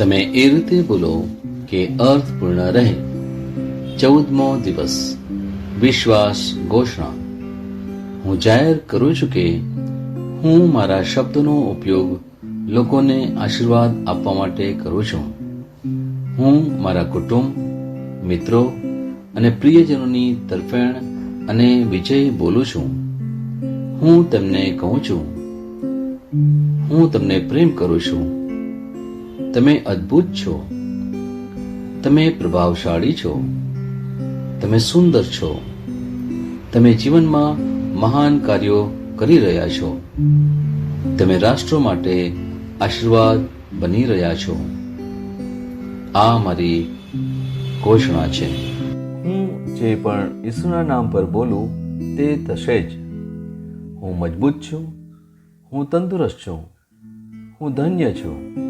તમે એ રીતે બોલો કે અર્થપૂર્ણ રહે. ચૌદમો દિવસ. વિશ્વાસ ઘોષણા. હું જાહેર કરું છું કે હું મારા શબ્દનો ઉપયોગ લોકોને આશીર્વાદ આપવા માટે કરું છું. હું મારા કુટુંબ, મિત્રો અને પ્રિયજનોની તરફેણ અને વિજય બોલું છું. હું તમને કહું છું. હું તમને પ્રેમ કરું છું. તમે અદ્ભુત છો. તમે પ્રભાવશાળી છો. તમે સુંદર છો. તમે જીવનમાં મહાન કાર્યો કરી રહ્યા છો. તમે રાષ્ટ્રો માટે આશીર્વાદ બની રહ્યા છો. આ મારી ઘોષણા છે. હું જે પણ ઈસુના નામ પર બોલું, તે થશે જ. હું મજબૂત છું. હું તંદુરસ્ત છું. હું ધન્ય છું.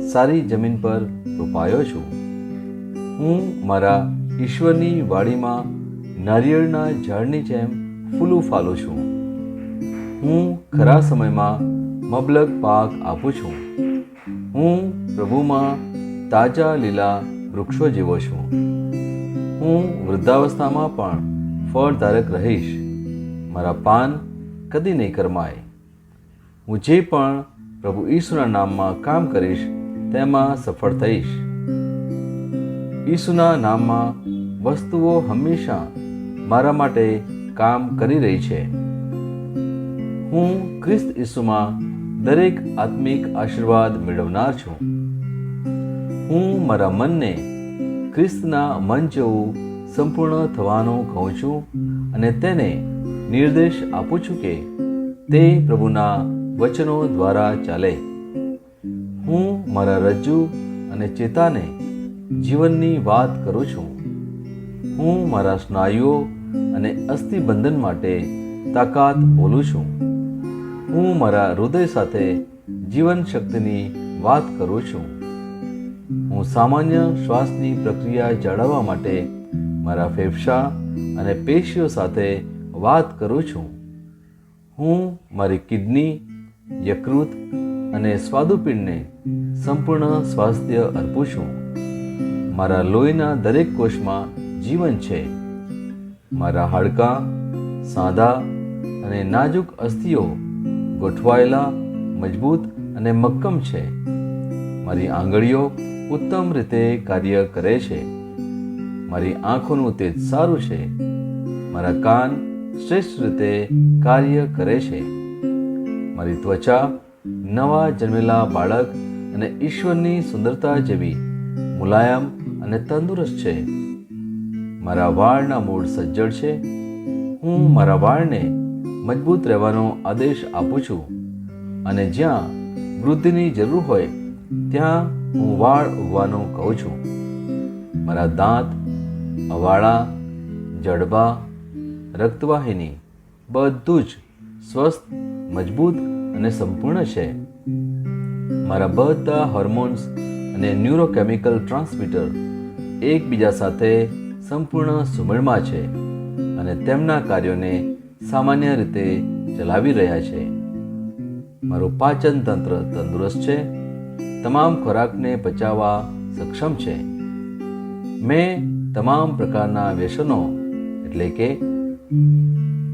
સારી જમીન પર રોપાયો છું. હું મારા ઈશ્વરની વાડીમાં નારિયેળના ઝાડની જેમ ફૂલું ફાલું છું. હું ખરા સમયમાં મબલક પાક આપું છું. હું પ્રભુમાં તાજા લીલા વૃક્ષો જેવો છું. હું વૃદ્ધાવસ્થામાં પણ ફળધારક રહીશ. મારા પાન કદી નહીં કરમાય. હું જે પણ પ્રભુ ઈશ્વરના નામમાં કામ કરીશ તેમાં સફળ થઈશ. ઈસુના નામમાં વસ્તુઓ હંમેશા મારા માટે કામ કરી રહી છે. હું ખ્રિસ્ત ઈસુમાં દરેક આત્મિક આશીર્વાદ મેળવનાર છું. હું મારા મનને ખ્રિસ્તના મન જેવું સંપૂર્ણ થવાનું કહું છું અને તેને નિર્દેશ આપું છું કે તે પ્રભુના વચનો દ્વારા ચાલે. હું, મારા રજ્જુ અને ચેતાને જીવનની વાત કરું છું. હું, મારા સ્નાયુઓ અને અસ્થિબંધન માટે તાકાત બોલું છું. હું, મારા હૃદય સાથે જીવન શક્તિની વાત કરું છું. હું સામાન્ય શ્વાસની પ્રક્રિયા જાળવવા માટે મારા ફેફસા અને પેશીઓ સાથે વાત કરું છું. હું, મારી કિડની યકૃત અને સ્વાદુપિંડને સંપૂર્ણ સ્વાસ્થ્ય અર્પું છું મારા લોહીના દરેક કોષમાં જીવન છે. મારા હાડકાં સાદા અને નાજુક અસ્થિઓ ગોઠવાયેલા, મજબૂત અને મક્કમ છે. મારી આંગળીઓ ઉત્તમ રીતે કાર્ય કરે છે. મારી આંખોનું તેજ સારું છે. મારા કાન શ્રેષ્ઠ રીતે કાર્ય કરે છે. મારી ત્વચા નવા જન્મેલા બાળક અને ઈશ્વરની સુંદરતા જેવી મુલાયમ અને તંદુરસ્ત છે. મારા વાળના મૂળ સજ્જડ છે. હું મારા વાળને મજબૂત રહેવાનો આદેશ આપું છું. અને જ્યાં વૃદ્ધિની જરૂર હોય, ત્યાં હું વાળ ઉગવાનું કહું છું. મારા દાંત, અવાળા, જડબા, રક્તવાહિની બધું જ સ્વસ્થ, મજબૂત અને સંપૂર્ણ છે. મારા બધા હોર્મોન્સ અને ન્યુરોકેમિકલ ટ્રાન્સમીટર એકબીજા સાથે સંપૂર્ણ સુમેળમાં છે અને તેમના કાર્યોને સામાન્ય રીતે ચલાવી રહ્યા છે. મારું પાચન તંત્ર તંદુરસ્ત છે. તમામ ખોરાકને પચાવવા સક્ષમ છે. મેં તમામ પ્રકારના વ્યસનો, એટલે કે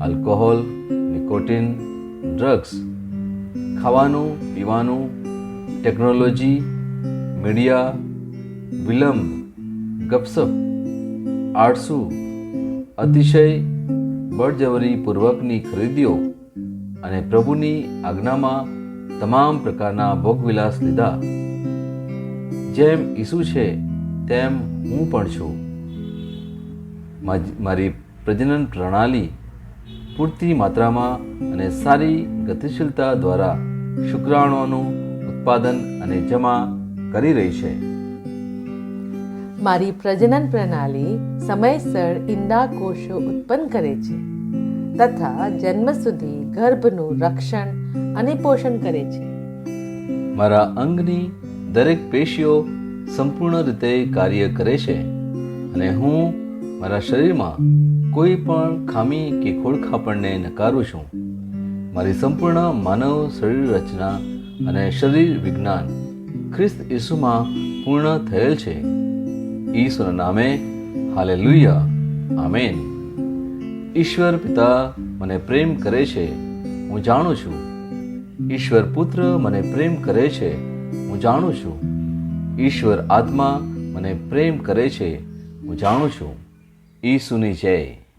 આલ્કોહોલ નિકોટિન ડ્રગ્સ ખાવાનું, પીવાનું ટેકનોલોજી મીડિયા વિલંબ, ગપસપ, આળસુ, અતિશય, બળજબરીપૂર્વકની ખરીદીઓ અને પ્રભુની આજ્ઞામાં તમામ પ્રકારના ભોગવિલાસ લીધા. જેમ ઈસુ છે, તેમ હું પણ છું. મારી પ્રજનન પ્રણાલી પૂરતી માત્રામાં અને સારી ગતિશીલતા દ્વારા શુક્રાણુઓનું ઉત્પાદન અને જમા કરી રહી છે. મારી પ્રજનન પ્રણાલી સમયસર ઈંડા કોષો ઉત્પન્ન કરે છે તથા જન્મ સુધી ગર્ભનું રક્ષણ અને પોષણ કરે છે. મારા અંગની દરેક પેશીઓ સંપૂર્ણ રીતે કાર્ય કરે છે અને હું મારા શરીરમાં કોઈ પણ ખામી કે ખોડખાપણને નકારું છું. મારી સંપૂર્ણ માનવ શરીર રચના અને શરીર વિજ્ઞાન ખ્રિસ્ત ઈસુમાં પૂર્ણ થયેલ છે. ઈસુના નામે હાલે લુયા આમેન. ઈશ્વર પિતા મને પ્રેમ કરે છે, હું જાણું છું. ઈશ્વર પુત્ર મને પ્રેમ કરે છે, હું જાણું છું. ઈશ્વર આત્મા મને પ્રેમ કરે છે, હું જાણું છું. ઈસુની જય.